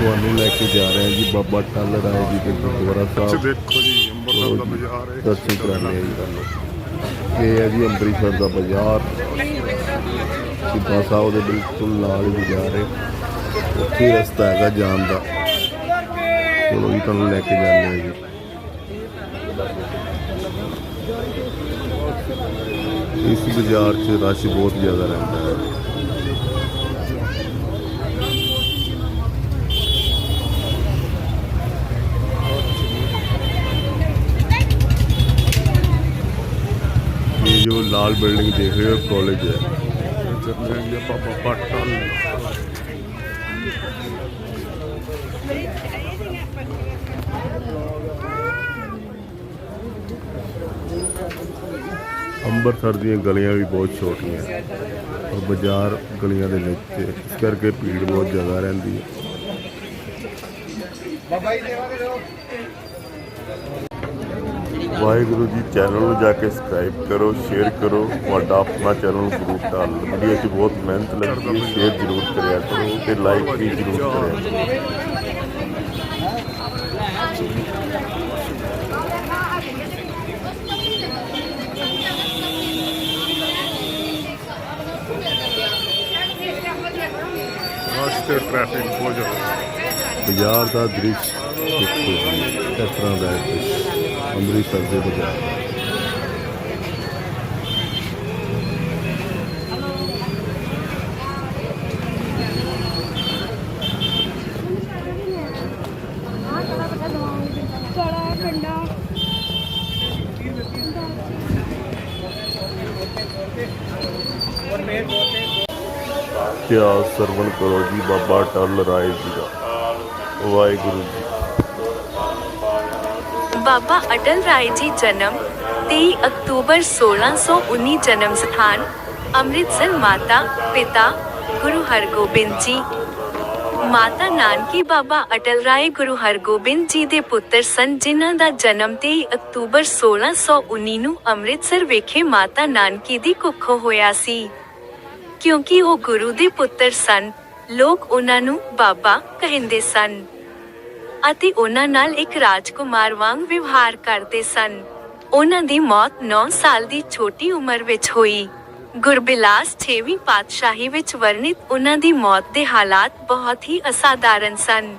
ਤੁਹਾਨੂੰ ਲੈ ਕੇ ਜਾ ਰਹੇ ਹਾਂ ਜੀ ਬਾਬਾ ਟੱਲ ਰਾਏ ਜੀ ਦੇ ਗੁਰਦੁਆਰਾ ਸਾਹਿਬ। ਦੇਖੋ ਜੀ ਅੰਬਰਸਰ ਦਾ ਬਾਜ਼ਾਰ ਹੈ। ਦਰਸ਼ਨ ਕਰਾਣੇ ਆ ਜੀ। ਤੁਹਾਨੂੰ ਇਹ ਹੈ ਜੀ ਅੰਮ੍ਰਿਤਸਰ ਦਾ ਬਾਜ਼ਾਰ। ਸਿੱਧਾ ਸਾਹਿਬ ਦੇ ਬਿਲਕੁਲ ਨਾਲ ਹੀ ਬਾਜ਼ਾਰ ਹੈ ਉੱਥੇ ਹੀ ਰਸਤਾ ਹੈਗਾ ਜਾਣ ਦਾ। ਚਲੋ ਜੀ ਤੁਹਾਨੂੰ ਲੈ ਕੇ ਜਾਂਦੇ ਆ ਜੀ। ਇਸ ਬਾਜ਼ਾਰ 'ਚ ਰਸ਼ ਬਹੁਤ ਜ਼ਿਆਦਾ ਰਹਿੰਦਾ ਹੈ। ਲਾਲ ਬਿਲਡਿੰਗ ਦੇਖ ਰਹੇ ਹੋ, ਕਾਲਜ ਹੈ। ਜਨਰਲ ਪਾਪਾ ਦੀਆਂ ਗਲੀਆਂ ਵੀ ਬਹੁਤ ਛੋਟੀਆਂ। ਔਰ ਬਾਜ਼ਾਰ ਗਲੀਆਂ ਦੇ ਵਿੱਚ, ਇਸ ਕਰਕੇ ਭੀੜ ਬਹੁਤ ਜ਼ਿਆਦਾ ਰਹਿੰਦੀ ਹੈ। ਬਾਬਾ ਜੀ ਦੇਵਾਂਗੇ ਲੋ ਵਾਹਿਗੁਰੂ ਜੀ ਚੈਨਲ ਨੂੰ ਜਾ ਕੇ ਸਬਸਕ੍ਰਾਈਬ ਕਰੋ ਸ਼ੇਅਰ ਕਰੋ। ਤੁਹਾਡਾ ਆਪਣਾ ਚੈਨਲ ਗਰੁੱਪ ਡਾਲ ਵੀਡੀਓ 'ਚ ਬਹੁਤ ਮਿਹਨਤ ਲੱਗਦੀ ਹੈ। ਸ਼ੇਅਰ ਜ਼ਰੂਰ ਕਰਿਆ ਕਰੋ ਤੇ ਲਾਈਕ ਵੀ ਜ਼ਰੂਰ ਕਰਿਆ ਕਰੋ। ਰਸ਼ ਤੇ ਟ੍ਰੈਫਿਕ ਬਹੁਤ ਜ਼ਿਆਦਾ। ਬਾਜ਼ਾਰ ਦਾ ਦ੍ਰਿਸ਼ ਦੇਖੋ ਜੀ ਕਿਸ ਤਰ੍ਹਾਂ ਦਾ ਹੈ ਅੰਮ੍ਰਿਤਸਰ ਦੇ ਬਾਜ਼ਾਰ ਦਾ। ਕੜਾ ਕੰਡਾ ਇਤਿਹਾਸ ਸਰਵਣ ਕਰੋ ਜੀ ਬਾਬਾ ਟੱਲ ਰਾਏ ਜੀ ਦਾ ਵਾਹਿਗੁਰੂ ਜੀ ਬਾਬਾ ਅਟਲ ਰਾਏ ਜੀ ਜਨਮ 23 ਅਕਤੂਬਰ 1619 ਜਨਮ ਸਥਾਨ, ਅੰਮ੍ਰਿਤਸਰ ਮਾਤਾ, ਪਿਤਾ ਗੁਰੂ ਹਰਗੋਬਿੰਦ ਜੀ। ਮਾਤਾ ਨਾਨਕੀ ਬਾਬਾ ਅਟਲ ਰਾਏ ਗੁਰੂ ਹਰਗੋਬਿੰਦ ਜੀ ਦੇ ਪੁੱਤਰ ਸਨ, ਜਿਨ੍ਹਾਂ ਦਾ ਜਨਮ 23 ਅਕਤੂਬਰ 1619 ਨੂੰ ਅੰਮ੍ਰਿਤਸਰ ਵਿਖੇ ਮਾਤਾ ਨਾਨਕੀ ਦੀ ਕੁੱਖੋਂ ਹੋਇਆ ਸੀ। ਕਿਉਂਕਿ ਉਹ ਗੁਰੂ ਦੇ ਪੁੱਤਰ ਸਨ, ਲੋਕ ਉਹਨਾਂ ਨੂੰ ਬਾਬਾ ਕਹਿੰਦੇ ਸਨ। ਅਤੇ ਉਹਨਾਂ ਨਾਲ ਇੱਕ ਰਾਜਕੁਮਾਰ ਵਾਂਗ ਵਿਵਹਾਰ ਕਰਦੇ ਸਨ। ਉਹਨਾਂ ਦੀ ਮੌਤ 9 ਸਾਲ ਦੀ ਛੋਟੀ ਉਮਰ ਵਿੱਚ ਹੋਈ। ਗੁਰਬਿਲਾਸ 6ਵੀਂ ਪਾਤਸ਼ਾਹੀ ਵਿੱਚ ਵਰਣਿਤ ਉਹਨਾਂ ਦੀ ਮੌਤ ਦੇ ਹਾਲਾਤ ਬਹੁਤ ਹੀ ਅਸਾਧਾਰਨ ਸਨ।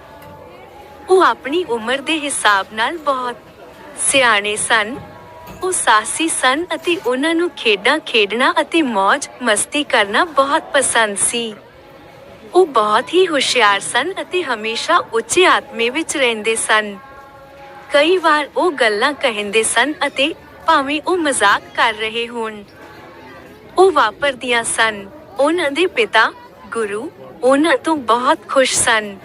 ਉਹ ਆਪਣੀ ਉਮਰ ਦੇ ਹਿਸਾਬ ਨਾਲ ਬਹੁਤ ਸਿਆਣੇ ਸਨ। ਉਹ ਸਾਹਸੀ ਸਨ ਅਤੇ ਉਹਨਾਂ ਨੂੰ ਖੇਡਾਂ ਖੇਡਣਾ ਅਤੇ ਮौज ਮਸਤੀ ਕਰਨਾ ਬਹੁਤ ਪਸੰਦ ਸੀ। ਉਹ ਬਹੁਤ ਹੀ ਹੁਸ਼ਿਆਰ ਸਨ ਅਤੇ ਹਮੇਸ਼ਾ ਉੱਚੇ ਆਤਮੇ ਵਿੱਚ ਰਹਿੰਦੇ ਸਨ। ਕਈ ਵਾਰ ਉਹ ਗੱਲਾਂ ਕਹਿੰਦੇ ਸਨ ਅਤੇ ਭਾਵੇਂ ਉਹ ਮਜ਼ਾਕ ਕਰ ਰਹੇ ਹੋਣ, ਉਹ ਵਾਪਰਦੀਆਂ ਸਨ। ਉਹਨਾਂ ਦੇ ਪਿਤਾ, ਗੁਰੂ, ਉਹਨਾਂ ਤੋਂ ਬਹੁਤ ਖੁਸ਼ ਸਨ।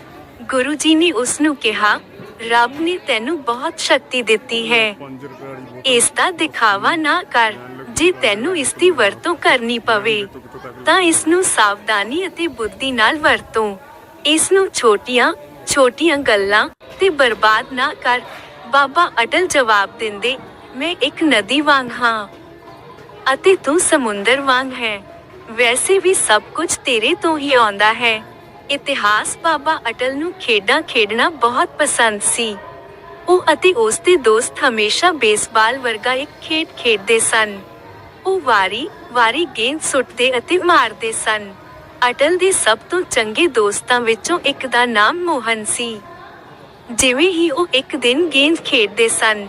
ਗੁਰੂ ਜੀ ਨੇ ਉਸ ਨੂੰ ਕਿਹਾ ਰੱਬ ਨੇ ਤੈਨੂੰ ਬਹੁਤ ਸ਼ਕਤੀ ਦਿੱਤੀ ਹੈ। 5 ਇਸ ਦਾ ਦਿਖਾਵਾ ਨਾ ਕਰ। ਜੇ ਤੈਨੂੰ ਇਸ ਦੀ ਵਰਤੋਂ ਕਰਨੀ ਪਵੇ, ਤਾਂ ਇਸ ਨੂੰ ਸਾਵਧਾਨੀ ਅਤੇ ਬੁੱਧੀ ਨਾਲ ਵਰਤੋ। ਇਸ ਨੂੰ ਛੋਟੀਆਂ ਛੋਟੀਆਂ ਗੱਲਾਂ ਤੇ ਬਰਬਾਦ ਨਾ ਕਰ। ਬਾਬਾ ਅਟਲ ਜਵਾਬ ਦਿੰਦੇ, ਮੈਂ ਇੱਕ ਨਦੀ ਵਾਂਗ ਹਾਂ ਅਤੇ ਤੂੰ ਸਮੁੰਦਰ ਵਾਂਗ ਹੈ। ਵੈਸੇ ਵੀ ਸਭ ਕੁਝ ਤੇਰੇ ਤੋਂ ਹੀ ਆਉਂਦਾ ਹੈ। ਇਤਿਹਾਸ ਬਾਬਾ ਅਟਲ ਨੂੰ ਖੇਡਾਂ ਖੇਡਣਾ ਬਹੁਤ ਪਸੰਦ ਸੀ। ਉਹ ਅਤੇ ਉਸ ਦੇ ਦੋਸਤ ਹਮੇਸ਼ਾ ਬੇਸਬਾਲ ਵਰਗਾ ਇੱਕ ਖੇਡ ਖੇਡਦੇ ਸਨ। ਉਹ ਵਾਰੀ ਵਾਰੀ ਗੇਂਦ ਸੁੱਟਦੇ ਅਤੇ ਮਾਰਦੇ ਸਨ। ਅਟਲ ਦੇ ਸਭ ਤੋਂ ਚੰਗੇ ਦੋਸਤਾਂ ਵਿੱਚੋਂ ਇੱਕ ਦਾ ਨਾਮ ਮੋਹਨ ਸੀ। ਜਿਵੇਂ ਹੀ ਉਹ ਇੱਕ ਦਿਨ ਗੇਂਦ ਖੇਡਦੇ ਸਨ,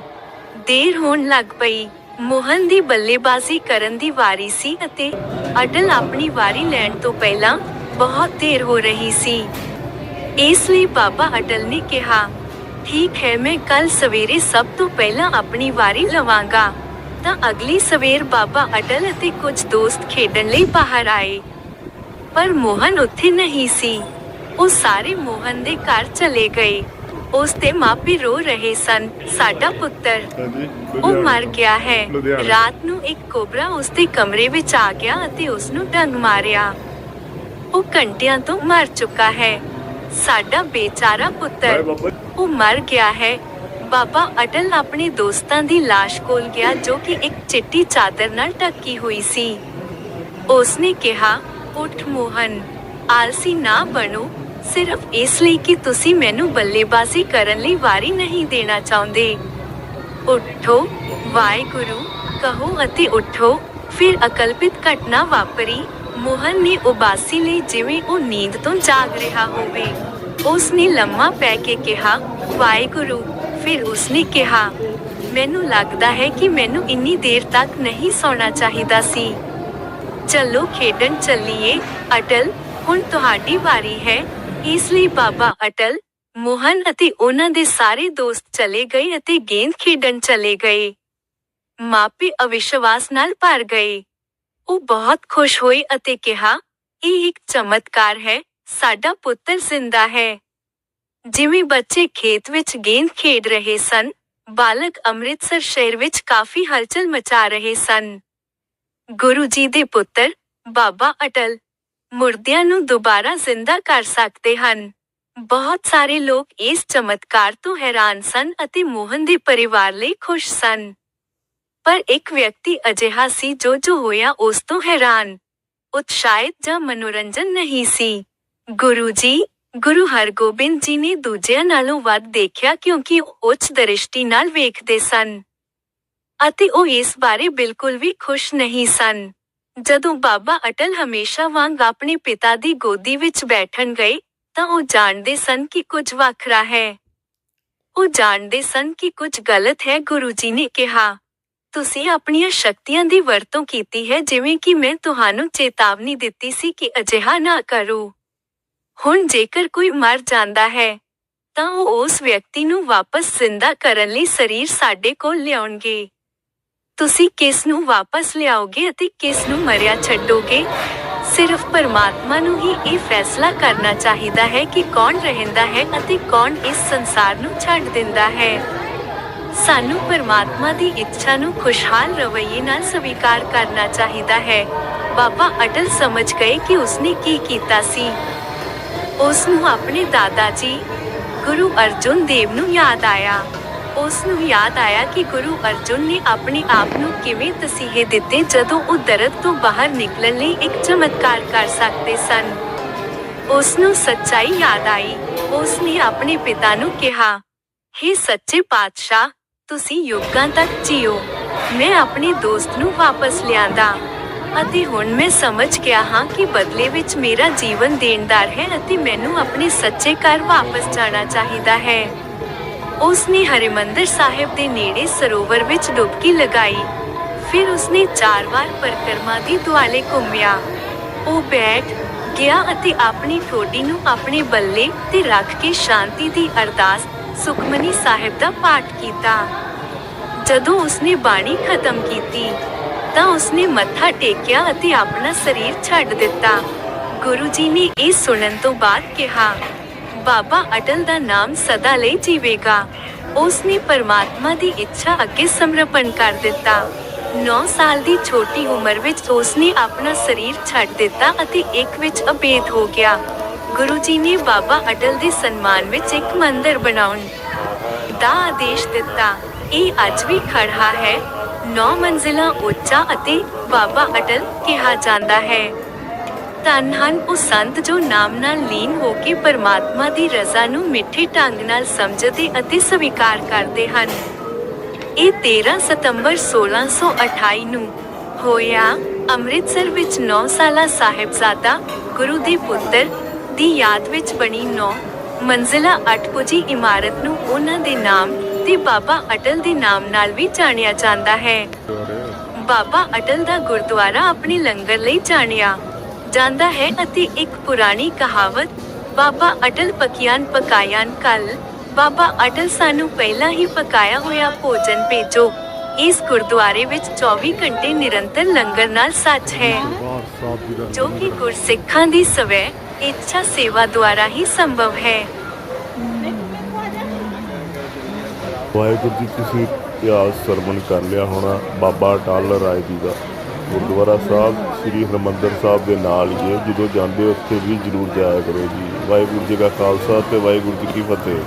ਦੇਰ ਹੋਣ ਲੱਗ ਪਈ। ਮੋਹਨ ਦੀ ਬੱਲੇਬਾਜ਼ੀ ਕਰਨ ਦੀ ਵਾਰੀ ਸੀ ਅਤੇ ਅਟਲ ਆਪਣੀ ਵਾਰੀ ਲੈਣ ਤੋਂ ਪਹਿਲਾਂ ਬਹੁਤ ਦੇਰ ਹੋ ਰਹੀ ਸੀ ਇਸ ਲਈ ਬਾਬਾ ਅਟਲ ਨੇ ਕਿਹਾ ਠੀਕ ਹੈ ਮੈਂ ਕੱਲ ਸਵੇਰੇ ਸਭ ਤੋਂ ਪਹਿਲਾਂ ਆਪਣੀ ਵਾਰੀ ਲਵਾਂਗਾ ਤਾਂ ਅਗਲੀ ਸਵੇਰ ਬਾਬਾ ਅਟਲ ਅਤੇ ਕੁਝ ਦੋਸਤ ਖੇਡਣ ਲਈ ਬਾਹਰ ਆਏ ਪਰ ਮੋਹਨ ਉੱਥੇ ਨਹੀਂ ਸੀ ਉਹ ਸਾਰੇ ਮੋਹਨ ਦੇ ਘਰ ਚਲੇ ਗਏ ਉਸ ਦੇ ਮਾਪੇ ਰੋ ਰਹੇ ਸਨ ਸਾਡਾ ਪੁੱਤਰ ਉਹ ਮਰ ਗਿਆ ਹੈ। ਰਾਤ ਨੂੰ ਇੱਕ ਕੋਬਰਾ ਉਸ ਦੇ ਕਮਰੇ ਵਿੱਚ ਆ ਗਿਆ ਅਤੇ ਉਸ ਨੂੰ ਡੰਗ ਮਾਰਿਆ ਉਹ ਘੰਟਿਆਂ ਤੋਂ ਮਰ ਚੁੱਕਾ ਹੈ। ਸਾਡਾ ਬੇਚਾਰਾ ਪੁੱਤਰ ਉਹ ਮਰ ਗਿਆ ਹੈ। ਬਾਬਾ ਅਟਲ ਆਪਣੇ ਦੋਸਤਾਂ ਦੀ ਲਾਸ਼ ਕੋਲ ਗਿਆ ਜੋ ਕਿ ਇੱਕ ਚਿੱਟੀ ਚਾਦਰ ਨਾਲ ਢੱਕੀ ਹੋਈ ਸੀ। ਉਸਨੇ ਕਿਹਾ ਉੱਠ ਮੋਹਨ ਆਲਸੀ ਨਾ ਬਣੋ। ਸਿਰਫ ਇਸ ਲਈ ਕਿ ਤੁਸੀਂ ਮੈਨੂੰ ਬੱਲੇਬਾਜ਼ੀ ਕਰਨ ਲਈ ਵਾਰੀ ਨਹੀਂ ਦੇਣਾ ਚਾਹੁੰਦੇ। ਉੱਠੋ ਵਾਹਿਗੁਰੂ ਕਹੋ ਅਤੇ ਉੱਠੋ। ਫਿਰ ਅਕਲਪਿਤ ਘਟਨਾ ਵਾਪਰੀ। ਮੋਹਨ ਨੇ ਉਬਾਸੀ ਲਈ ਜਿਵੇਂ ਉਹ ਨੀਂਦ ਤੋਂ ਜਾਗ ਰਿਹਾ ਹੋਵੇ। ਉਸ ਨੇ ਲੰਮਾ ਪੈ ਕੇ ਕਿਹਾ, ਵਾਹਿਗੁਰੂ। ਫਿਰ ਉਸਨੇ ਕਿਹਾ, ਮੈਨੂੰ ਲੱਗਦਾ ਹੈ ਕਿ ਮੈਨੂੰ ਇੰਨੀ ਦੇਰ ਤੱਕ ਨਹੀਂ ਸੌਣਾ ਚਾਹੀਦਾ ਸੀ। ਚਲੋ ਖੇਡਣ ਚੱਲੀਏ, ਅਟਲ। ਹੁਣ ਤੁਹਾਡੀ ਵਾਰੀ ਹੈ। ਇਸ ਲਈ ਬਾਬਾ ਅਟਲ, ਮੋਹਨ ਅਤੇ ਉਹਨਾਂ ਦੇ ਸਾਰੇ ਦੋਸਤ ਚਲੇ ਗਏ ਅਤੇ ਗੇਂਦ ਖੇਡਣ ਚਲੇ ਗਏ। ਮਾਪੇ ਅਵਿਸ਼ਵਾਸ ਨਾਲ ਭਰ ਗਏ। ਉਹ ਬਹੁਤ ਖੁਸ਼ ਹੋਈ ਅਤੇ ਕਿਹਾ, ਇਹ ਇੱਕ ਚਮਤਕਾਰ ਹੈ, ਸਾਡਾ ਪੁੱਤਰ ਜ਼ਿੰਦਾ ਹੈ। ਜਿਵੇਂ ਬੱਚੇ ਖੇਤ ਵਿੱਚ ਗੇਂਦ ਖੇਡ ਰਹੇ ਸਨ ਬਾਲਕ ਅੰਮ੍ਰਿਤਸਰ ਸ਼ਹਿਰ ਵਿੱਚ ਕਾਫੀ ਹਲਚਲ ਮਚਾ ਰਹੇ ਸਨ। ਗੁਰੂ ਜੀ ਦੇ ਪੁੱਤਰ, ਬਾਬਾ ਅਟਲ, ਮੁਰਦਿਆਂ ਨੂੰ ਦੁਬਾਰਾ ਜ਼ਿੰਦਾ ਕਰ ਸਕਦੇ ਹਨ। ਬਹੁਤ ਸਾਰੇ ਲੋਕ ਇਸ ਚਮਤਕਾਰ ਤੋਂ ਹੈਰਾਨ ਸਨ ਅਤੇ ਮੋਹਨ ਦੇ ਪਰਿਵਾਰ ਲਈ ਖੁਸ਼ ਸਨ। ਪਰ ਇੱਕ ਵਿਅਕਤੀ ਅਜਿਹਾ ਸੀ ਜੋ ਜੋ ਹੋਇਆ ਉਸ ਤੋਂ ਹੈਰਾਨ, ਉਤਸ਼ਾਹਿਤ ਜਾਂ ਮਨੋਰੰਜਨ ਨਹੀਂ ਸੀ। ਗੁਰੂ ਜੀ, ਗੁਰੂ ਹਰਗੋਬਿੰਦ ਜੀ ਨੇ ਦੂਜਿਆਂ ਨਾਲੋਂ ਵੱਧ ਦੇਖਿਆ ਕਿਉਂਕਿ ਉਹ ਉੱਚ ਦ੍ਰਿਸ਼ਟੀ ਨਾਲ ਵੇਖਦੇ ਸਨ ਅਤੇ ਉਹ ਇਸ ਬਾਰੇ ਬਿਲਕੁਲ ਵੀ ਖੁਸ਼ ਨਹੀਂ ਸਨ। ਜਦੋਂ ਬਾਬਾ ਅਟਲ ਹਮੇਸ਼ਾ ਵਾਂਗ ਆਪਣੇ ਪਿਤਾ ਦੀ ਗੋਦੀ ਵਿੱਚ ਬੈਠਣ ਗਏ ਤਾਂ ਉਹ ਜਾਣਦੇ ਸਨ ਕਿ ਕੁਝ ਵੱਖਰਾ ਹੈ। ਉਹ ਜਾਣਦੇ ਸਨ ਕਿ ਕੁਝ ਗਲਤ ਹੈ, ਗੁਰੂ ਜੀ ਨੇ ਕਿਹਾ। ਤੁਸੀਂ ਆਪਣੀਆਂ ਸ਼ਕਤੀਆਂ ਦੀ ਵਰਤੋਂ ਕੀਤੀ ਹੈ, ਜਿਵੇਂ ਕਿ ਮੈਂ ਤੁਹਾਨੂੰ ਚੇਤਾਵਨੀ ਦਿੱਤੀ ਸੀ ਕਿ ਅਜਿਹਾ ਨਾ ਕਰੋ। ਹੁਣ ਜੇਕਰ ਕੋਈ ਮਰ ਜਾਂਦਾ ਹੈ, ਤਾਂ ਉਹ ਉਸ ਵਿਅਕਤੀ ਨੂੰ ਵਾਪਸ ਜ਼ਿੰਦਾ ਕਰਨ ਲਈ ਸਰੀਰ ਸਾਡੇ ਕੋਲ ਲਿਆਉਣਗੇ। ਤੁਸੀਂ ਕਿਸ ਨੂੰ ਵਾਪਸ ਲਿਆਓਗੇ ਅਤੇ ਕਿਸ ਨੂੰ ਮਰਿਆ ਛੱਡੋਗੇ? ਸਿਰਫ ਪਰਮਾਤਮਾ ਨੂੰ ਹੀ ਇਹ ਫੈਸਲਾ ਕਰਨਾ ਚਾਹੀਦਾ ਹੈ ਕਿ ਕੌਣ ਰਹਿੰਦਾ ਹੈ ਅਤੇ ਕੌਣ ਇਸ ਸੰਸਾਰ ਨੂੰ ਛੱਡ ਦਿੰਦਾ ਹੈ। ਸਾਨੂੰ ਪਰਮਾਤਮਾ ਦੀ ਇੱਛਾ ਨੂੰ ਖੁਸ਼ਹਾਲ ਰਵੱਈਏ ਨਾਲ ਸਵੀਕਾਰ ਕਰਨਾ ਚਾਹੀਦਾ ਹੈ। ਬਾਬਾ ਅਟਲ ਸਮਝ ਗਏ ਕਿ ਉਸਨੇ ਕੀ ਕੀਤਾ ਸੀ। ਉਸ ਨੂੰ ਆਪਣੇ ਦਾਦਾ ਜੀ ਗੁਰੂ ਅਰਜੁਨ ਦੇਵ ਨੂੰ ਯਾਦ ਆਇਆ। ਉਸ ਨੂੰ ਯਾਦ ਆਇਆ ਕਿ ਗੁਰੂ ਅਰਜੁਨ ਨੇ ਆਪਣੇ ਆਪ ਨੂੰ ਕਿਵੇਂ ਤਸੀਹੇ ਦਿੱਤੇ ਜਦੋਂ ਉਹ ਦਰਦ ਤੋਂ ਬਾਹਰ ਨਿਕਲਣ ਲਈ ਇੱਕ ਚਮਤਕਾਰ ਕਰ ਸਕਦੇ ਸਨ। ਉਸ ਨੂੰ ਸੱਚਾਈ ਯਾਦ ਆਈ। ਉਸ ਨੇ ਆਪਣੇ ਪਿਤਾ ਨੂੰ ਕਿਹਾ हे ਸੱਚੇ ਪਾਤਸ਼ਾਹ ਤੁਸੀਂ ਯੁੱਗਾਂ ਤੱਕ ਜੀਓ। ਮੈਂ ਆਪਣੇ ਦੋਸਤ ਨੂੰ ਵਾਪਸ ਲਿਆਂਦਾ। ਅਤੇ ਹੁਣ ਮੈਂ ਸਮਝ ਗਿਆ ਹਾਂ ਕਿ ਬਦਲੇ ਵਿੱਚ ਮੇਰਾ ਜੀਵਨ ਦੇਣਦਾਰ ਹੈ ਅਤੇ ਮੈਨੂੰ ਆਪਣੇ ਸੱਚੇ ਘਰ ਵਾਪਸ ਜਾਣਾ ਚਾਹੀਦਾ ਹੈ। ਉਸ ਨੇ ਹਰਿਮੰਦਰ ਸਾਹਿਬ ਦੇ ਨੇੜੇ ਸਰੋਵਰ ਵਿੱਚ ਡੁਬਕੀ ਲਗਾਈ। ਫਿਰ ਉਸਨੇ ਚਾਰ ਵਾਰ ਪਰਕਰਮਾ ਦੀ ਦੁਆਲੇ ਘੁੰਮਿਆ। ਉਹ ਬੈਠ ਗਿਆ ਅਤੇ ਆਪਣੀ ਠੋਡੀ ਨੂੰ ਆਪਣੇ ਬੱਲੇ ਤੇ ਰੱਖ ਕੇ ਸ਼ਾਂਤੀ ਦੀ ਅਰਦਾਸ ਸੁਖਮਨੀ ਸਾਹਿਬ ਦਾ ਪਾਠ ਕੀਤਾ। ਜਦੋਂ ਉਸਨੇ ਬਾਣੀ ਖਤਮ ਕੀਤੀ, ਤਾਂ ਉਸਨੇ ਮੱਥਾ ਟੇਕਿਆ ਅਤੇ ਆਪਣਾ ਸਰੀਰ ਛੱਡ ਦਿੱਤਾ। ਗੁਰੂ ਜੀ ਨੇ ਇਹ ਸੁਣਨ ਤੋਂ ਬਾਅਦ ਕਿਹਾ, ਬਾਬਾ ਅਟਲ ਦਾ ਨਾਮ ਸਦਾ ਲਈ ਜੀਵੇਗਾ। ਉਸਨੇ ਪਰਮਾਤਮਾ ਦੀ ਇੱਛਾ ਅੱਗੇ ਸਮਰਪਣ ਕਰ ਦਿੱਤਾ। 9 ਸਾਲ ਦੀ ਛੋਟੀ ਉਮਰ ਵਿੱਚ ਉਸਨੇ ਆਪਣਾ ਸਰੀਰ ਛੱਡ ਦਿੱਤਾ ਅਤੇ ਇੱਕ ਵਿੱਚ ਅਬੇਦ ਹੋ ਗਿਆ। ਗੁਰੂ ਜੀ ਨੇ ਬਾਬਾ ਅਟਲ ਦੇ ਸਨਮਾਨ ਵਿੱਚ ਇੱਕ ਮੰਦਿਰ ਬਣਾਉਣ ਦਾ ਆਦੇਸ਼ ਦਿੱਤਾ। ਇਹ ਅੱਜ ਵੀ ਖੜਾ ਹੈ। 9 ਮੰਜ਼ਿਲਾ ਉੱਚਾ ਅਤੇ ਬਾਬਾ ਅਟਲ ਕਿਹਾ ਜਾਂਦਾ ਹੈ। ਧੰਨ ਹਨ ਉਹ ਸੰਤ ਜੋ ਨਾਮ ਨਾਲ ਲੀਨ ਹੋ ਕੇ ਪਰਮਾਤਮਾ ਦੀ ਰਜ਼ਾ ਨੂੰ ਮਿੱਠੇ ਢੰਗ ਨਾਲ ਸਮਝਦੇ ਅਤੇ ਸਵੀਕਾਰ ਕਰਦੇ ਹਨ। ਇਹ 13 ਸਤੰਬਰ 1628 ਨੂੰ ਹੋਇਆ। ਅੰਮ੍ਰਿਤਸਰ ਵਿੱਚ 9 ਸਾਲਾ ਸਾਹਿਬਜ਼ਾਦਾ ਗੁਰੂ ਦੇ ਪੁੱਤਰ ਦੀ ਯਾਦ ਵਿੱਚ ਬਣੀ 9 ਮੰਜ਼ਿਲਾ ਅਟਪੁਜੀ ਇਮਾਰਤ ਨੂੰ ਉਹਨਾਂ ਦੇ ਨਾਮ ਤੇ ਬਾਬਾ ਅਟਲ ਦੇ ਨਾਮ ਨਾਲ ਵੀ ਜਾਣਿਆ ਜਾਂਦਾ ਹੈ। ਬਾਬਾ ਅਟਲ ਦਾ ਗੁਰਦੁਆਰਾ ਆਪਣੇ ਲੰਗਰ ਲਈ ਜਾਣਿਆ ਜਾਂਦਾ ਹੈ ਅਤੇ ਇੱਕ ਪੁਰਾਣੀ ਕਹਾਵਤ, ਬਾਬਾ ਅਟਲ ਪਕਿਆਨ ਪਕਾਇਆਨ ਕੱਲ, ਬਾਬਾ ਅਟਲ ਸਾਨੂੰ ਪਹਿਲਾਂ ਹੀ ਪਕਾਇਆ ਹੋਇਆ ਭੋਜਨ ਭੇਜੋ। ਇਸ ਗੁਰਦੁਆਰੇ ਵਿੱਚ 24 ਘੰਟੇ ਨਿਰੰਤਰ ਲੰਗਰ ਨਾਲ ਸੱਚ ਹੈ। ਜੋ ਕਿ ਗੁਰਸਿੱਖਾਂ ਦੀ ਸਵੈ ਇੱਛਾ ਸੇਵਾ ਦੁਆਰਾ ਹੀ ਸੰਭਵ ਹੈ ਵਾਹਿਗੁਰੂ ਜੀ, ਤੁਸੀਂ ਇਤਿਹਾਸ ਸਰਵਣ ਕਰ ਲਿਆ ਹੋਣਾ, ਬਾਬਾ ਅਟਲ ਰਾਏ ਜੀ ਦਾ। ਗੁਰਦੁਆਰਾ ਸਾਹਿਬ, ਸ੍ਰੀ ਹਰਿਮੰਦਰ ਸਾਹਿਬ ਦੇ ਨਾਲ ਹੀ ਹੈ। ਜਦੋਂ ਜਾਂਦੇ ਹੋ, ਉੱਥੇ ਵੀ ਜ਼ਰੂਰ ਜਾਇਆ ਕਰੋ ਜੀ। ਵਾਹਿਗੁਰੂ ਜੀ ਕਾ ਖਾਲਸਾ ਤੇ ਵਾਹਿਗੁਰੂ ਜੀ ਕੀ ਫਤਿਹ।